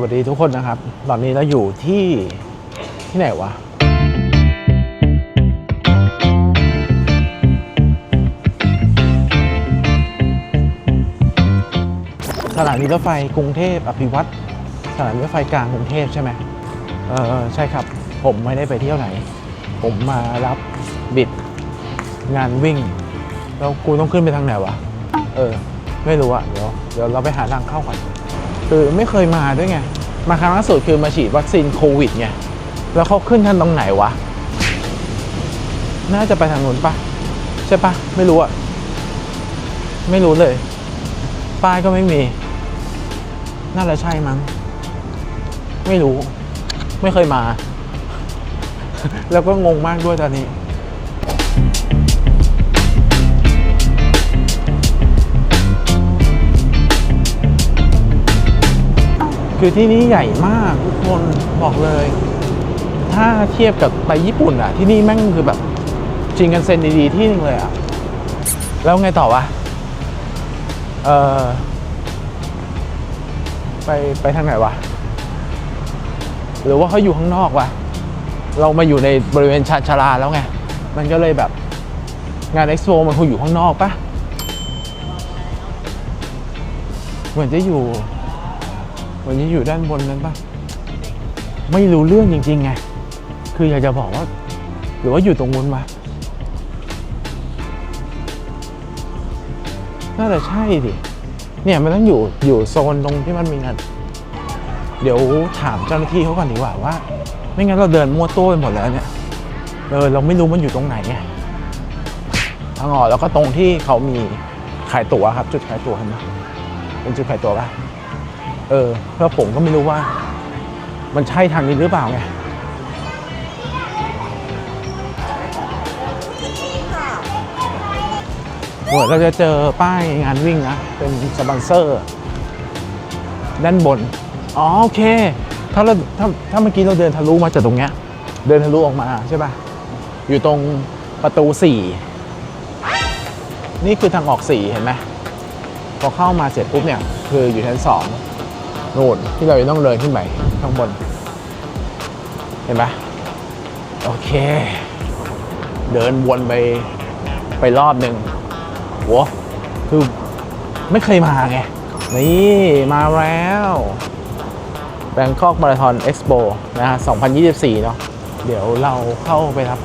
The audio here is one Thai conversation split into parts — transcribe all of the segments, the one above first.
วัสดีทุกคนนะครับ ตอนนี้เราอยู่ที่ที่ไหนวะ สถานีรถไฟกรุงเทพอภิวัตรสถานีรถไฟกลางกรุงเทพใช่ไหมเออใช่ครับ ผมไม่ได้ไปเที่ยวไหน ผมมารับบิดงานวิ่ง แล้วกูต้องขึ้นไปทางไหนวะ เออ ไม่รู้อะเดี๋ยว เดี๋ยวเราไปหาทางเข้าก่อน คือไม่เคยมาด้วยไง มาครั้งล่าสุดคือมาฉีดวัคซีนโควิดไง แล้วเขาขึ้นกันตรงไหนวะ น่าจะไปทางนู้นปะใช่ปะไม่รู้อะไม่รู้เลย ป้ายก็ไม่มี น่าจะใช่มั้ง ไม่รู้ ไม่เคยมา แล้วก็งงมากด้วยตอนนี้ คือที่นี่ใหญ่มากทุกคนบอกเลย ถ้าเทียบกับไปญี่ปุ่นอะที่นี่แม่งคือแบบชิงกันเซ็นดีๆที่หนึงเลยอะแล้วไงต่อวะเออไปไปทางไหนวะ หรือว่าเขาอยู่ข้างนอกวะเรามาอยู่ในบริเวณชาชาลาแล้วไง มันก็เลยแบบงานเอ็กซ์โปมันคงอยู่ข้างนอกปะเหมือนจะอยู่ เหมือนจะอยู่ด้านบนนั้นปะไม่รู้เรื่องจริงๆไง คืออยากจะบอกว่า หรือว่าอยู่ตรงนู้นมา น่าจะใช่ดิ เนี่ยมันต้องอยู่อยู่โซนตรงที่มันมีงานเดี๋ยวถามเจ้าหน้าที่เขาก่อนดีกว่าว่า ไม่งั้นเราเดินมั่วตัวไปหมดแล้วเนี่ย เออเราไม่รู้มันอยู่ตรงไหนไงทางออกแล้วก็ตรงที่เขามีขายตั๋วครับ จุดขายตั๋วเห็นไหมเป็นจุดขายตั๋วปะ เออเพราะผมก็ไม่รู้ว่า มันใช่ทางนี้หรือเปล่าไงเหมือนเราจะเจอป้ายงานวิ่งนะ เป็นสปอนเซอร์ ด้านบน อ๋อโอเค ถ้าเราถ้าถ้าเมื่อกี้เราเดินทะลุมาจากตรงเนี้ย เดินทะลุออกมาใช่ป่ะ อยู่ตรงประตูสี่นี่คือทางออกสี่เห็นไหมพอเข้ามาเสร็จปุ๊บเนี่ย คืออยู่ชั้นสอง นู่นที่เราจะต้องเดินขึ้นไปข้างบน เห็นไหมโอเค เดินวนไปไปรอบหนึ่งโหคือไม่เคยมาไง นี่มาแล้ว Bangkok Marathon Expo นะฮะ 2024 เนาะเดี๋ยวเราเข้าไปรับ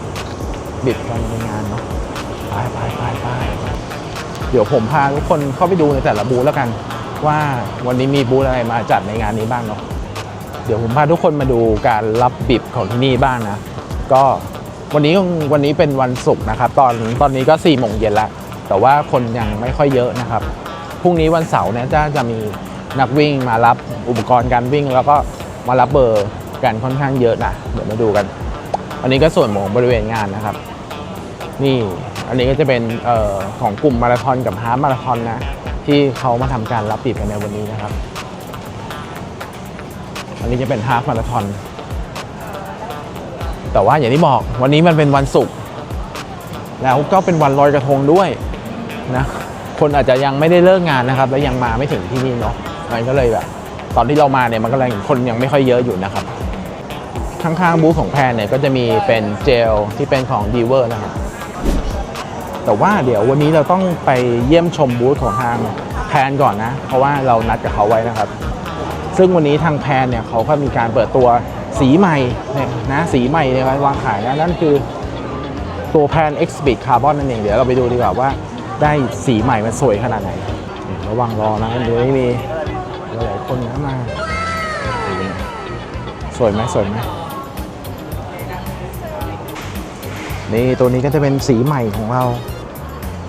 บิดกันในงานเนาะไปไปไปไปเดี๋ยวผมพาทุกคนเข้าไปดูในแต่ละบูธแล้วกัน ว่าวันนี้มีบูธอะไรมาจัดในงานนี้บ้างเนาะเดี๋ยวผมพาทุกคนมาดูการรับบิบของที่นี่บ้างนะ ก็วันนี้วันนี้เป็นวันศุกร์นะครับ ตอนตอนนี้ก็4ี่โมงเย็นแล้วแต่ว่าคนยังไม่ค่อยเยอะนะครับพรุ่งนี้วันเสาร์เนี่ยจะจะมีนักวิ่งมารับอุปกรณ์การวิ่ง แล้วก็มารับเบอร์กันค่อนข้างเยอะนะเดี๋ยวมาดูกัน อันนี้ก็ส่วนของบริเวณงานนะครับ นี่อันนี้ก็จะเป็นออของกลุ่มมาราธอนกับฮาล์มาราธอนนะ ที่เขามาทำการรับปีบกันในวันนี้นะครับ อันนี้จะเป็นฮาฟมาราธอนแต่ว่าอย่างที่บอกวันนี้มันเป็นวันศุกร์แล้วก็เป็นวันลอยกระทงด้วยนะคนอาจจะยังไม่ได้เลิกงานนะครับ และยังมาไม่ถึงที่นี่เนาะมันก็เลยแบบ ตอนที่เรามาเนี่ยมันก็เลยคนยังไม่ค่อยเยอะอยู่นะครับข้างๆบูธของแพนเนี่ยก็จะมีเป็นเจลที่เป็นของดีเวอร์นะครับ แต่ว่าเดี๋ยววันนี้เราต้องไปเยี่ยมชมบูธของทางแพนก่อนนะ เพราะว่าเรานัดกับเขาไว้นะครับ ซึ่งวันนี้ทางแพนเนี่ยเขาก็มีการเปิดตัวสีใหม่เนี่ยนะสีใหม่เนี่ยวางขายนะนั่นคือตัวแพน X Speed Carbon นั่นเอง เดี๋ยวเราไปดูดีกว่าว่าได้สีใหม่มันสวยขนาดไหน ระวังรอนะเดี๋ยวไม่มีหลายคนเข้ามา สวยไหมสวยไหมนี่ตัวนี้ก็จะเป็นสีใหม่ของเรา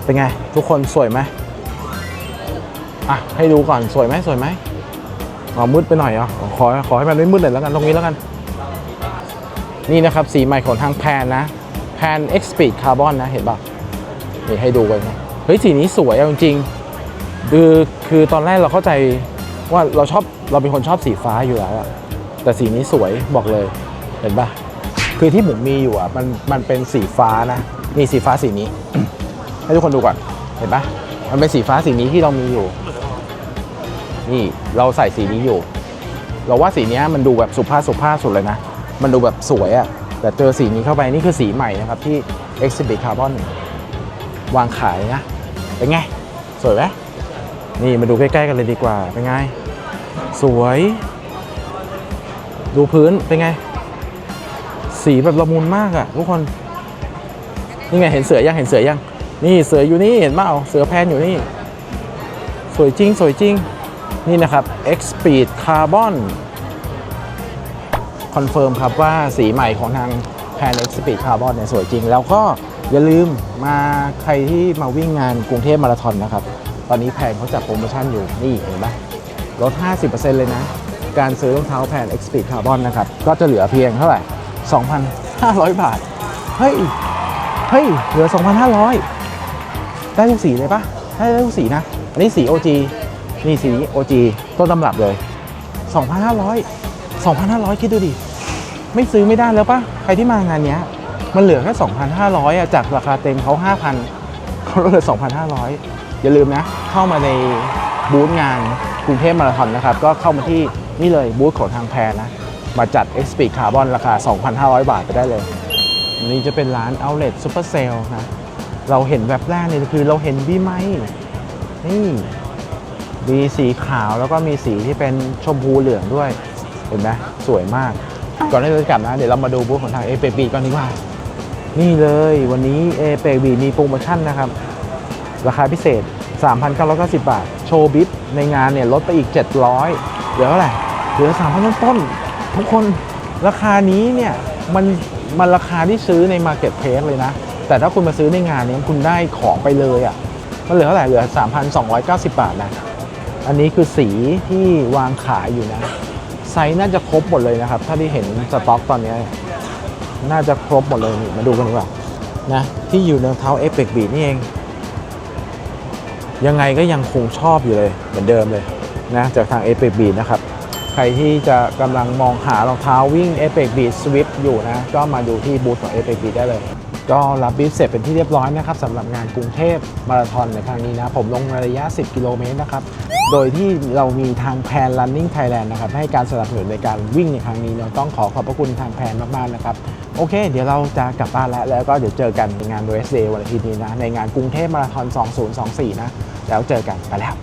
เป็นไง ทุกคนสวยไหมอะให้ดูก่อนสวยไหมสวยไหมอ๋อมืดไปหน่อยเหรอขอขอให้มันไม่มืดหน่อยแล้วกันตรงนี้แล้วกัน นี่นะครับสีใหม่ของทางแพนนะแพน X Speed Carbon นะเห็นป่ะนี่ให้ดูกันนะเฮ้ยสีนี้สวยเอาจริงๆคือคือตอนแรกเราเข้าใจว่าเราชอบเราเป็นคนชอบสีฟ้าอยู่แล้วอะแต่สีนี้สวยบอกเลยเห็นป่ะคือที่ผมมีอยู่อะมันมันเป็นสีฟ้านะนี่สีฟ้าสีนี้ ให้ทุกคนดูก่อน เห็นปะมันเป็นสีฟ้าสีนี้ที่เรามีอยู่ นี่เราใส่สีนี้อยู่ เราว่าสีนี้มันดูแบบสุภาพสุภาพสุดเลยนะ มันดูแบบสวยอะแต่เจอสีนี้เข้าไปนี่คือสีใหม่นะครับที่ Exhibit Carbon วางขายนะ เป็นไง สวยไหมนี่มาดูใกล้ๆกันเลยดีกว่า เป็นไง สวย ดูพื้น เป็นไง สีแบบละมุนมากอะทุกคน นี่ไงเห็นเสือยังเห็นเสือยัง นี่เสืออยู่นี่เห็นเปล่าเสือแพนอยู่นี่ สวยจริง สวยจริง นี่นะครับ X Speed Carbon คอนเฟิร์มครับว่าสีใหม่ของทางแพน X Speed Carbon เนี่ยสวยจริง แล้วก็อย่าลืมมาใครที่มาวิ่งงานกรุงเทพมาราธอนนะครับ ตอนนี้แพนเขาจัดโปรโมชั่นอยู่นี่เห็นไหมลด 50%เลยนะ การซื้อรองเท้าแพน X Speed Carbon นะครับ ก็จะเหลือเพียงเท่าไหร่ 2,500 บาท เฮ้ย เฮ้ย เหลือ 2,500 ได้ทุกสีเลยปะได้ได้ทุกสีนะ อันนี้สี OG นี่สี OG ต้นตำรับเลย 2,500 2,500 คิดดูดิ ไม่ซื้อไม่ได้แล้วปะใครที่มางานเนี้ย มันเหลือแค่ 2,500อะจากราคาเต็มเขา5,000เขาเหลือ 2,500 อย่าลืมนะ เข้ามาในบูธงานกรุงเทพมาราธอนนะครับ ก็เข้ามาที่นี่เลยบูธของทางแพรนะ มาจัด X p e e d Carbon ราคา 2,500 บาทไปได้เลยนนี้จะเป็นร้าน Outlet Super Sale นะ เราเห็นแบบแรกเลยคือเราเห็นบีไม้นี่มีสีขาวแล้วก็มีสีที่เป็นชมพูเหลืองด้วย เห็นไหมสวยมาก ก่อนที่เราจะกลับนะ เดี๋ยวเรามาดูบูธของทางเอเปบีก่อนดีกว่า นี่เลยวันนี้เอเปบีมีโปรโมชั่นนะครับ ราคาพิเศษ 3,990 บาท โชว์บิ๊บในงานเนี่ยลดไปอีก 700 เหลือเท่าไหร่เหลือ 3,000 ต้น ทุกคนราคานี้เนี่ยมันมันราคาที่ซื้อใน Marketplace เลยนะ แต่ถ้าคุณมาซื้อในงานนี้คุณได้ของไปเลยอะ่ะมันเหลือเท่าไหร่เหลือ 3,290 บาทนะ อันนี้คือสีที่วางขายอยู่นะ ไซส์น่าจะครบหมดเลยนะครับ ถ้าที่เห็นสต็อกตอนนี้ น่าจะครบหมดเลยนี่มาดูกันดีกว่านะ ที่อยู่ในรองเท้าเอ e ปกบีนี่เอง ยังไงก็ยังคงชอบอยู่เลย เหมือนเดิมเลยนะจากทาง a p e c Beat นะครับ ใครที่จะกำลังมองหารองเท้าวิ่ง a p e c Beat Swift อยู่นะ ก็มาดูที่บูธของ a p e c Beat ได้เลย ก็รับบีฟเสร็จเป็นที่เรียบร้อยนะครับสำหรับงานกรุงเทพมาราธอนในครั้งนี้นะ ผมลงระยะ 10 กิโลเมตรนะครับ โดยที่เรามีทางแพน Running Thailand นะครับ ให้การสนับสนุนในการวิ่งในครั้งนี้เราต้องขอขอบพระคุณทางแพนมาก ๆ นะครับ โอเค เดี๋ยวเราจะกลับบ้านแล้ว แล้วก็เดี๋ยวเจอกันในงาน Race Day วันอาทิตย์นี้นะ ในงานกรุงเทพมาราธอน 2024 นะ แล้วเจอกันไปแล้ว